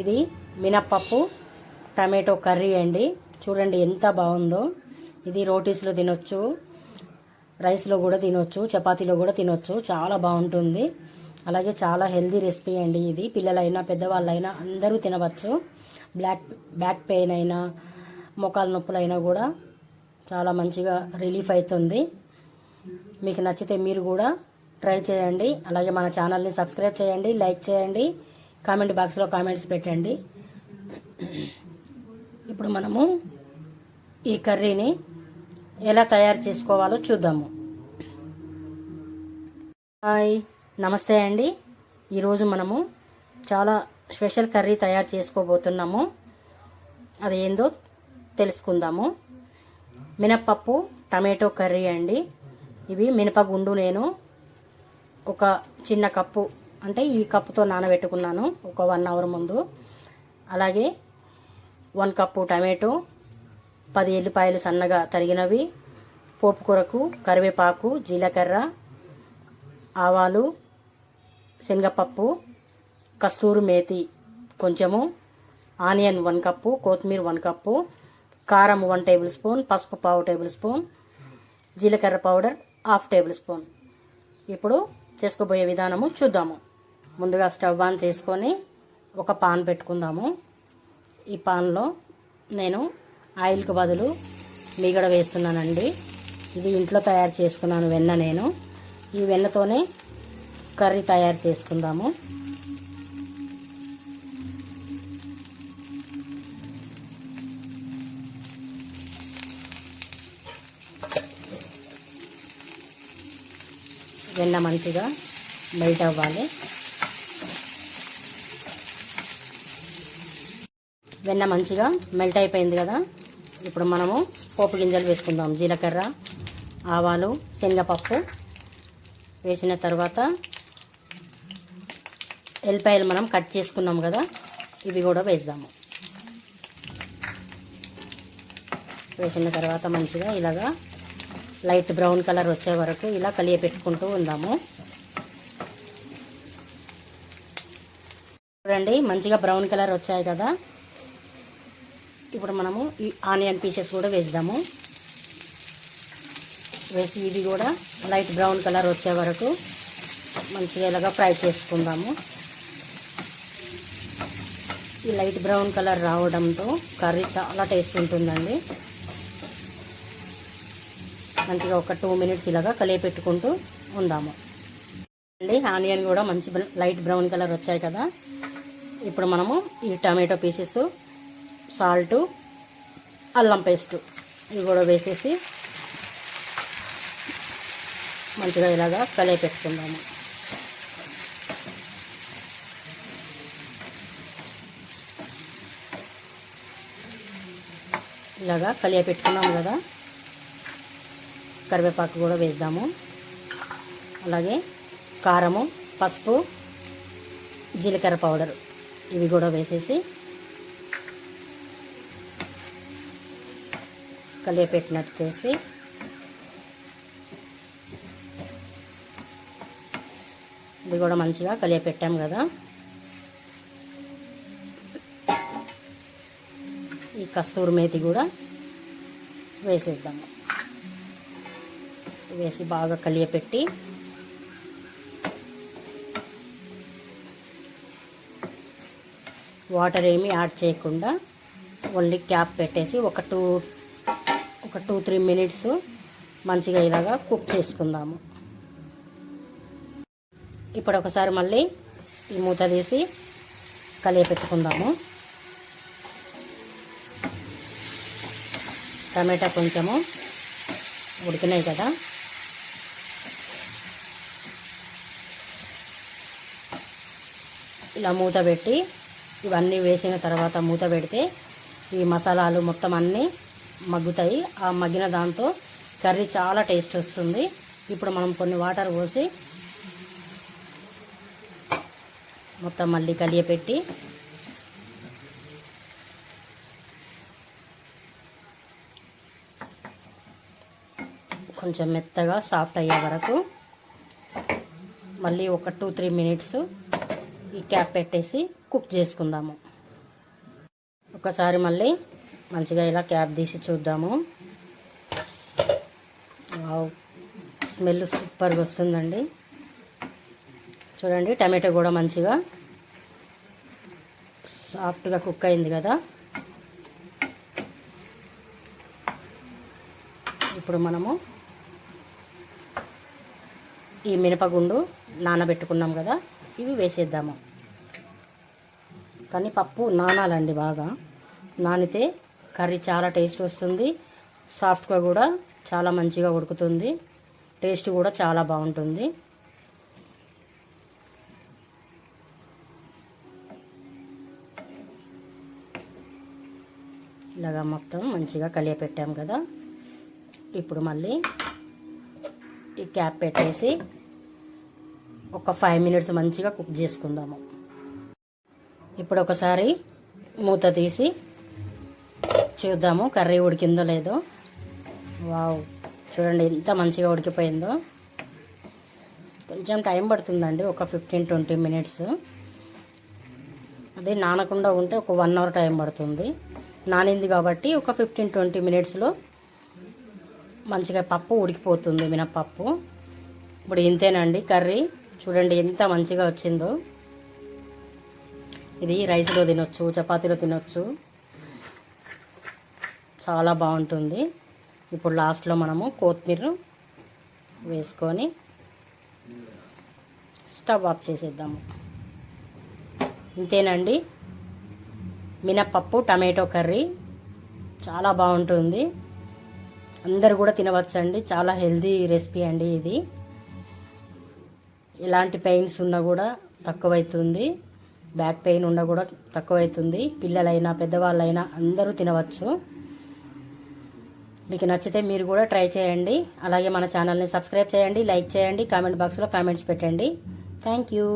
ఇది మినప్పప్పు tomato curry అండి. చూడండి ఎంత బాగుందో. ఇది రోటీస్లో తినొచ్చు రైస్లో కూడా తినొచ్చు చపాతీలో కూడా తినొచ్చు. చాలా బాగుంటుంది. అలాగే చాలా హెల్దీ రెసిపీ అండి ఇది. పిల్లలైనా పెద్దవాళ్ళైనా అందరూ తినవచ్చు. బ్లాక్ బ్యాక్ పెయిన్ అయినా మోకాల నొప్పులైనా కూడా చాలా మంచిగా రిలీఫ్ అవుతుంది. మీకు నచ్చితే మీరు కూడా ట్రై చేయండి. అలాగే మన ఛానల్ని సబ్స్క్రైబ్ చేయండి లైక్ చేయండి. కామెంట్ బాక్స్లో కామెంట్స్ పెట్టండి. ఇప్పుడు మనము ఈ కర్రీని ఎలా తయారు చేసుకోవాలో చూద్దాము. హాయ్ నమస్తే అండి. ఈరోజు మనము చాలా స్పెషల్ కర్రీ తయారు చేసుకోబోతున్నాము. అది ఏందో తెలుసుకుందాము. మినప్పప్పు టమాటో కర్రీ అండి. ఇవి మినపగుండు నేను ఒక చిన్న కప్పు అంటే ఈ కప్పుతో నానబెట్టుకున్నాను ఒక వన్ అవర్ ముందు. అలాగే వన్ కప్పు టమాటో పది ఎల్లిపాయలు సన్నగా తరిగినవి పోపు కూరకు కరివేపాకు జీలకర్ర ఆవాలు శనగపప్పు కస్తూరు మేతి కొంచెము ఆనియన్ వన్ కప్పు కొత్తిమీర వన్ కప్పు కారం వన్ టేబుల్ స్పూన్ పసుపు పావు టేబుల్ స్పూన్ జీలకర్ర పౌడర్ హాఫ్ టేబుల్ స్పూన్. ఇప్పుడు చేసుకోబోయే విధానము చూద్దాము. ముందుగా స్టవ్ ఆన్ చేసుకొని ఒక పాన్ పెట్టుకుందాము. ఈ పాన్లో నేను ఆయిల్కి బదులు మీగడ వేస్తున్నానండి. ఇది ఇంట్లో తయారు చేసుకున్నాను వెన్న నేను. ఈ వెన్నతోనే కర్రీ తయారు చేసుకుందాము. వెన్న మంచిగా మెల్ట్ అవ్వాలి. వెన్న మంచిగా మెల్ట్ అయిపోయింది కదా. ఇప్పుడు మనము పోపు గింజలు వేసుకుందాం. జీలకర్ర ఆవాలు శనగపప్పు వేసిన తర్వాత ఎల్లిపాయలు మనం కట్ చేసుకున్నాం కదా. ఇవి కూడా వేద్దాము. వేసిన తర్వాత మంచిగా ఇలాగా లైట్ బ్రౌన్ కలర్ వచ్చే వరకు ఇలా కలియ పెట్టుకుంటూ ఉందాము. చూడండి మంచిగా బ్రౌన్ కలర్ వచ్చాయి కదా. ఇప్పుడు మనము ఈ ఆనియన్ పీసెస్ కూడా వేద్దాము. వేసి ఇది కూడా లైట్ బ్రౌన్ కలర్ వచ్చే వరకు మంచిగా ఇలాగా ఫ్రై చేసుకుందాము. ఈ లైట్ బ్రౌన్ కలర్ రావడంతో కర్రీ చాలా టేస్ట్ ఉంటుందండి. మంచిగా ఒక టూ మినిట్స్ ఇలాగా కలియపెట్టుకుంటూ ఉందాము. అండి ఆనియన్ కూడా మంచి లైట్ బ్రౌన్ కలర్ వచ్చాయి కదా. ఇప్పుడు మనము ఈ టమాటో పీసెస్ సాల్టు అల్లం పేస్టు. ఇవి కూడా వేసేసి మంచిగా ఇలాగా కలిపి పెట్టుకుందాము. ఇలాగా కలియ పెట్టుకున్నాము కదా. కరివేపాకు కూడా వేద్దాము. అలాగే కారము పసుపు జీలకర్ర పౌడర్ ఇవి కూడా వేసేసి కలియపెట్టినట్టు చేసి. ఇది కూడా మంచిగా కలియపెట్టాం కదా. ఈ కస్తూరి మేతి కూడా వేసేద్దాము వేసి బాగా కలియపెట్టి వాటర్ ఏమీ యాడ్ చేయకుండా ఓన్లీ క్యాప్ పెట్టేసి ఒక టూ ఒక టూ త్రీ మినిట్స్ మంచిగా ఇలాగా కుక్ చేసుకుందాము. ఇప్పుడు ఒకసారి మళ్ళీ ఈ మూత తీసి కలియపెట్టుకుందాము టమాటా కొంచెము ఉడికినాయి కదా. ఇలా మూత పెట్టి ఇవన్నీ వేసిన తర్వాత మూత పెడితే ఈ మసాలాలు మొత్తం అన్నీ మగ్గుతాయి. ఆ మగ్గిన దాంతో కర్రీ చాలా టేస్ట్ వస్తుంది. ఇప్పుడు మనం కొన్ని వాటర్ పోసి మొత్తం మళ్ళీ కలియపెట్టి కొంచెం మెత్తగా సాఫ్ట్ అయ్యే వరకు మళ్ళీ ఒక టూ త్రీ మినిట్స్ ఈ క్యాప్ పెట్టేసి కుక్ చేసుకుందాము. ఒకసారి మళ్ళీ మంచిగా ఇలా క్యాప్ తీసి చూద్దాము. స్మెల్ సూపర్గా వస్తుందండి. చూడండి టమాటో కూడా మంచిగా సాఫ్ట్గా కుక్ అయింది కదా. ఇప్పుడు మనము ఈ మినపగుండు నానబెట్టుకున్నాం కదా ఇవి వేసేద్దాము. కానీ పప్పు నానాలండి బాగా. నానితే కర్రీ చాలా టేస్ట్ వస్తుంది. సాఫ్ట్గా కూడా చాలా మంచిగా ఉడుకుతుంది. టేస్ట్ కూడా చాలా బాగుంటుంది. ఇలాగా మొత్తం మంచిగా కలియపెట్టాం కదా. ఇప్పుడు మళ్ళీ ఈ క్యాప్ పెట్టేసి ఒక ఫైవ్ మినిట్స్ మంచిగా కుక్ చేసుకుందాము. ఇప్పుడు ఒకసారి మూత తీసి చూద్దాము. కర్రీ ఉడికిందో లేదో. వావ్. చూడండి ఎంత మంచిగా ఉడికిపోయిందో. కొంచెం టైం పడుతుందండి ఒక ఫిఫ్టీన్ ట్వంటీ మినిట్స్. అదే నానకుండా ఉంటే ఒక వన్ అవర్ టైం పడుతుంది. నానింది కాబట్టి ఒక ఫిఫ్టీన్ ట్వంటీ మినిట్స్లో మంచిగా పప్పు ఉడికిపోతుంది మినపప్పు ఇప్పుడు ఇంతేనండి కర్రీ. చూడండి ఎంత మంచిగా వచ్చిందో. ఇది రైస్లో తినొచ్చు చపాతీలో తినొచ్చు. చాలా బాగుంటుంది. ఇప్పుడు లాస్ట్లో మనము కొత్తిమీర వేసుకొని స్టవ్ ఆఫ్ చేసేద్దాము. ఇంతేనండి. మినప్పప్పు టమాటో కర్రీ చాలా బాగుంటుంది. అందరు కూడా తినవచ్చండి. చాలా హెల్దీ రెసిపీ అండి ఇది. ఎలాంటి పెయిన్స్ ఉన్నా కూడా తక్కువైతుంది. బ్యాక్ పెయిన్ ఉన్నా కూడా తక్కువైతుంది. పిల్లలైనా పెద్దవాళ్ళైనా అందరూ తినవచ్చు. మీకు నచ్చితే మీరు కూడా ట్రై చేయండి. అలాగే మన ఛానల్ని సబ్స్క్రైబ్ చేయండి లైక్ చేయండి కామెంట్ బాక్స్లో కామెంట్స్ పెట్టండి. Thank you